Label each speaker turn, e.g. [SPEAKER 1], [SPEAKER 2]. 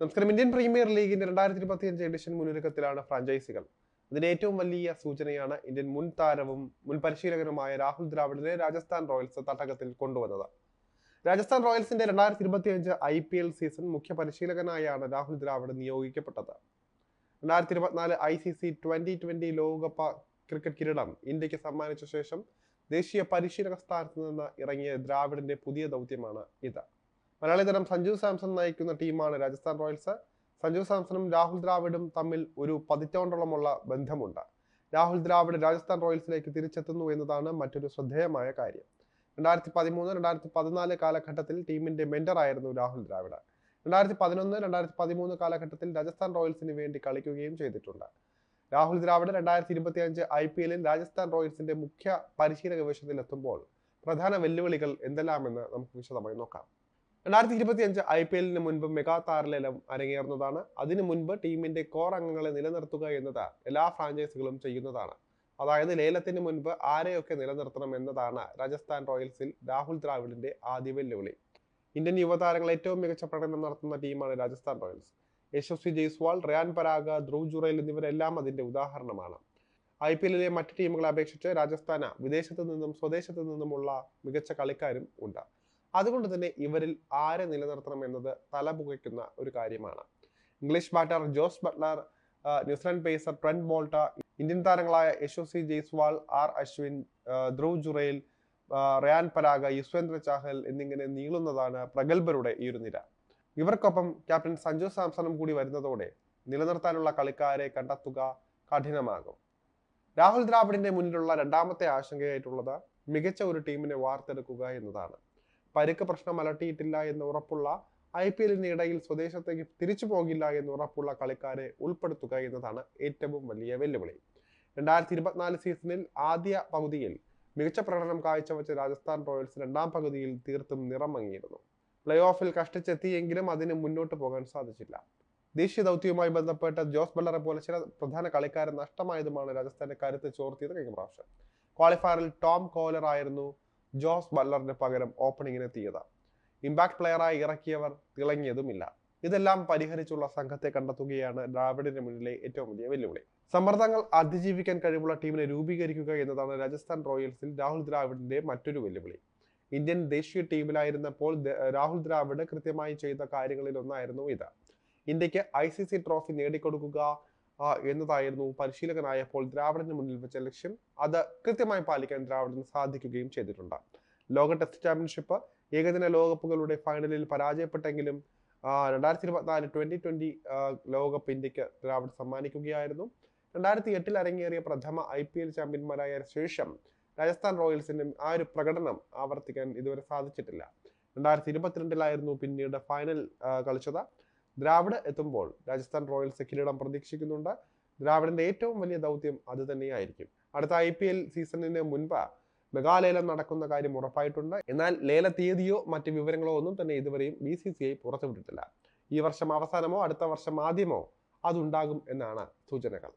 [SPEAKER 1] നമസ്കാരം Indian premier ലീഗിന്റെ രണ്ടായിരത്തി ഇരുപത്തി അഞ്ച് എഡിഷൻ മുന്നൊരുക്കത്തിലാണ് ഫ്രാഞ്ചൈസികൾ അതിന് ഏറ്റവും വലിയ സൂചനയാണ് ഇന്ത്യൻ മുൻ താരവും മുൻ പരിശീലകനുമായ രാഹുൽ ദ്രാവിഡിനെ രാജസ്ഥാൻ റോയൽസ് തട്ടകത്തിൽ കൊണ്ടുവന്നത്. രാജസ്ഥാൻ റോയൽസിന്റെ രണ്ടായിരത്തി ഇരുപത്തി അഞ്ച് ഐ പി എൽ സീസൺ മുഖ്യ പരിശീലകനായാണ് രാഹുൽ ദ്രാവിഡ് നിയോഗിക്കപ്പെട്ടത്. രണ്ടായിരത്തി ഇരുപത്തിനാല് I C C twenty twenty ലോകകപ്പ് ക്രിക്കറ്റ് കിരീടം ഇന്ത്യയ്ക്ക് സമ്മാനിച്ച ശേഷം ദേശീയ പരിശീലക സ്ഥാനത്ത് നിന്ന് ഇറങ്ങിയ ദ്രാവിഡിന്റെ പുതിയ ദൗത്യമാണ് ഇത്. മലയാളി താരം സഞ്ജു സാംസൺ നയിക്കുന്ന ടീമാണ് രാജസ്ഥാൻ റോയൽസ്. സഞ്ജു സാംസണും രാഹുൽ ദ്രാവിഡും തമ്മിൽ ഒരു പതിറ്റാണ്ടോളമുള്ള ബന്ധമുണ്ട്. രാഹുൽ ദ്രാവിഡ് രാജസ്ഥാൻ റോയൽസിലേക്ക് തിരിച്ചെത്തുന്നു എന്നതാണ് മറ്റൊരു ശ്രദ്ധേയമായ കാര്യം. രണ്ടായിരത്തി പതിമൂന്ന് രണ്ടായിരത്തി പതിനാല് കാലഘട്ടത്തിൽ ടീമിന്റെ മെന്ററായിരുന്നു രാഹുൽ ദ്രാവിഡ്. രണ്ടായിരത്തി പതിനൊന്ന് രണ്ടായിരത്തി പതിമൂന്ന് കാലഘട്ടത്തിൽ രാജസ്ഥാൻ റോയൽസിന് വേണ്ടി കളിക്കുകയും ചെയ്തിട്ടുണ്ട്. രാഹുൽ ദ്രാവിഡ് രണ്ടായിരത്തി ഇരുപത്തി അഞ്ച് ഐ പി എല്ലിൽ രാജസ്ഥാൻ റോയൽസിന്റെ മുഖ്യ പരിശീലക വേഷത്തിൽ എത്തുമ്പോൾ പ്രധാന വെല്ലുവിളികൾ എന്തെല്ലാമെന്ന് നമുക്ക് വിശദമായി നോക്കാം. രണ്ടായിരത്തി ഇരുപത്തി അഞ്ച് ഐ പി എല്ലിന് മുൻപ് മെഗാ താരലേലം അരങ്ങേറുന്നതാണ്. അതിനു മുൻപ് ടീമിന്റെ കോർ അംഗങ്ങളെ നിലനിർത്തുക എന്നത് എല്ലാ ഫ്രാഞ്ചൈസികളും ചെയ്യുന്നതാണ്. അതായത് ലേലത്തിന് മുൻപ് ആരെയൊക്കെ നിലനിർത്തണം എന്നതാണ് രാജസ്ഥാൻ റോയൽസിൽ രാഹുൽ ദ്രാവിഡിന്റെ ആദ്യ വെല്ലുവിളി. ഇന്ത്യൻ യുവതാരങ്ങൾ ഏറ്റവും മികച്ച പ്രകടനം നടത്തുന്ന ടീമാണ് രാജസ്ഥാൻ റോയൽസ്. യശസ്വി ജയ്സ്വാൾ റയാൻ പരാഗ ധ്രുവ് ജുറൈൽ എന്നിവരെല്ലാം അതിന്റെ ഉദാഹരണമാണ്. ഐ പി എല്ലിലെ മറ്റ് ടീമുകളെ അപേക്ഷിച്ച് രാജസ്ഥാന് വിദേശത്തു നിന്നും സ്വദേശത്തു നിന്നുമുള്ള മികച്ച കളിക്കാരും ഉണ്ട്. അതുകൊണ്ട് തന്നെ ഇവരിൽ ആരെ നിലനിർത്തണം എന്നത് തലപുകയ്ക്കുന്ന ഒരു കാര്യമാണ്. English batter Jos Buttler New Zealand pacer Trent Boult Indian താരങ്ങളായ യശോസി ജയ്സ്വാൾ ആർ അശ്വിൻ ധ്രുവ് ജുറേൽ റയാൻ പരാഗ യുസ്വേന്ദ്ര ചാഹൽ എന്നിങ്ങനെ നീളുന്നതാണ് പ്രഗത്ഭരുടെ ഈ ഒരു നിര. ഇവർക്കൊപ്പം ക്യാപ്റ്റൻ സഞ്ജു സാംസണും കൂടി വരുന്നതോടെ നിലനിർത്താനുള്ള കളിക്കാരെ കണ്ടെത്തുക കഠിനമാകും. രാഹുൽ ദ്രാവിഡിന്റെ മുന്നിലുള്ള രണ്ടാമത്തെ ആശങ്കയായിട്ടുള്ളത് മികച്ച ഒരു ടീമിനെ വാർത്തെടുക്കുക എന്നതാണ്. പരുക്ക് പ്രശ്നം അലട്ടിയിട്ടില്ല എന്ന് ഉറപ്പുള്ള ഐ പി എല്ലിന് ഇടയിൽ സ്വദേശത്തേക്ക് തിരിച്ചു പോകില്ല എന്ന് ഉറപ്പുള്ള കളിക്കാരെ ഉൾപ്പെടുത്തുക എന്നതാണ് ഏറ്റവും വലിയ വെല്ലുവിളി. രണ്ടായിരത്തി ഇരുപത്തിനാല് സീസണിൽ ആദ്യ പകുതിയിൽ മികച്ച പ്രകടനം കാഴ്ചവെച്ച രാജസ്ഥാൻ റോയൽസ് രണ്ടാം പകുതിയിൽ തീർത്തും നിറം മങ്ങിയിരുന്നു പ്ലേ ഓഫിൽ കഷ്ടിച്ചെത്തിയെങ്കിലും അതിന് മുന്നോട്ട് പോകാൻ സാധിച്ചില്ല. ദേശീയ ദൗത്യവുമായി ബന്ധപ്പെട്ട ജോസ് ബള്ളറെ പോലെ ചില പ്രധാന കളിക്കാരെ നഷ്ടമായതുമാണ് രാജസ്ഥാന്റെ കരുത്ത് ചോർത്തിയത് കഴിഞ്ഞ പ്രാവശ്യം. ക്വാളിഫയറിൽ ടോം കോലർ ആയിരുന്നു ജോസ് ബല്ലറിന് പകരം ഓപ്പണിങ്ങിനെത്തിയത് ഇമ്പാക്ട് പ്ലെയറായി ഇറക്കിയവർ തിളങ്ങിയതുമില്ല. ഇതെല്ലാം പരിഹരിച്ചുള്ള സംഘത്തെ കണ്ടെത്തുകയാണ് ദ്രാവിഡിന് മുന്നിലെ ഏറ്റവും വലിയ വെല്ലുവിളി. സമ്മർദ്ദങ്ങൾ അതിജീവിക്കാൻ കഴിവുള്ള ടീമിനെ രൂപീകരിക്കുക എന്നതാണ് രാജസ്ഥാൻ റോയൽസിൽ രാഹുൽ ദ്രാവിഡിന്റെ മറ്റൊരു വെല്ലുവിളി. ഇന്ത്യൻ ദേശീയ ടീമിലായിരുന്നപ്പോൾ രാഹുൽ ദ്രാവിഡ് കൃത്യമായി ചെയ്ത കാര്യങ്ങളിൽ ഒന്നായിരുന്നു ഇത്. ഇന്ത്യയ്ക്ക് ഐ സി സി ട്രോഫി നേടിക്കൊടുക്കുക എന്നതായിരുന്നു പരിശീലകനായപ്പോൾ ദ്രാവിഡിന് മുന്നിൽ വെച്ച ലക്ഷ്യം. അത് കൃത്യമായി പാലിക്കാൻ ദ്രാവിഡിന് സാധിക്കുകയും ചെയ്തിട്ടുണ്ട്. ലോക ടെസ്റ്റ് ചാമ്പ്യൻഷിപ്പ് ഏകദിന ലോകകപ്പുകളുടെ ഫൈനലിൽ പരാജയപ്പെട്ടെങ്കിലും രണ്ടായിരത്തി ഇരുപത്തിനാല് ട്വന്റി ട്വന്റി ലോകകപ്പ് ഇന്ത്യയ്ക്ക് ദ്രാവിഡ് സമ്മാനിക്കുകയായിരുന്നു. രണ്ടായിരത്തി എട്ടിൽ അരങ്ങേറിയ പ്രഥമ ഐ പി എൽ ചാമ്പ്യന്മാരായ ശേഷം രാജസ്ഥാൻ റോയൽസിന്റെ ആ ഒരു പ്രകടനം ആവർത്തിക്കാൻ ഇതുവരെ സാധിച്ചിട്ടില്ല. രണ്ടായിരത്തി ഇരുപത്തിരണ്ടിലായിരുന്നു പിന്നീട് ഫൈനൽ കളിച്ചത്. ദ്രാവിഡ് എത്തുമ്പോൾ രാജസ്ഥാൻ റോയൽസ് കിരീടം പ്രതീക്ഷിക്കുന്നുണ്ട്. ദ്രാവിഡിന്റെ ഏറ്റവും വലിയ ദൗത്യം അത് തന്നെയായിരിക്കും. അടുത്ത ഐ പി എൽ സീസണിന് മുൻപ് മെഗാലേലം നടക്കുന്ന കാര്യം ഉറപ്പായിട്ടുണ്ട്. എന്നാൽ ലേല തീയതിയോ മറ്റ് വിവരങ്ങളോ ഒന്നും തന്നെ ഇതുവരെയും ബി സി സി ഐ പുറത്തുവിട്ടിട്ടില്ല. ഈ വർഷം അവസാനമോ അടുത്ത വർഷം ആദ്യമോ അതുണ്ടാകും എന്നാണ് സൂചനകൾ.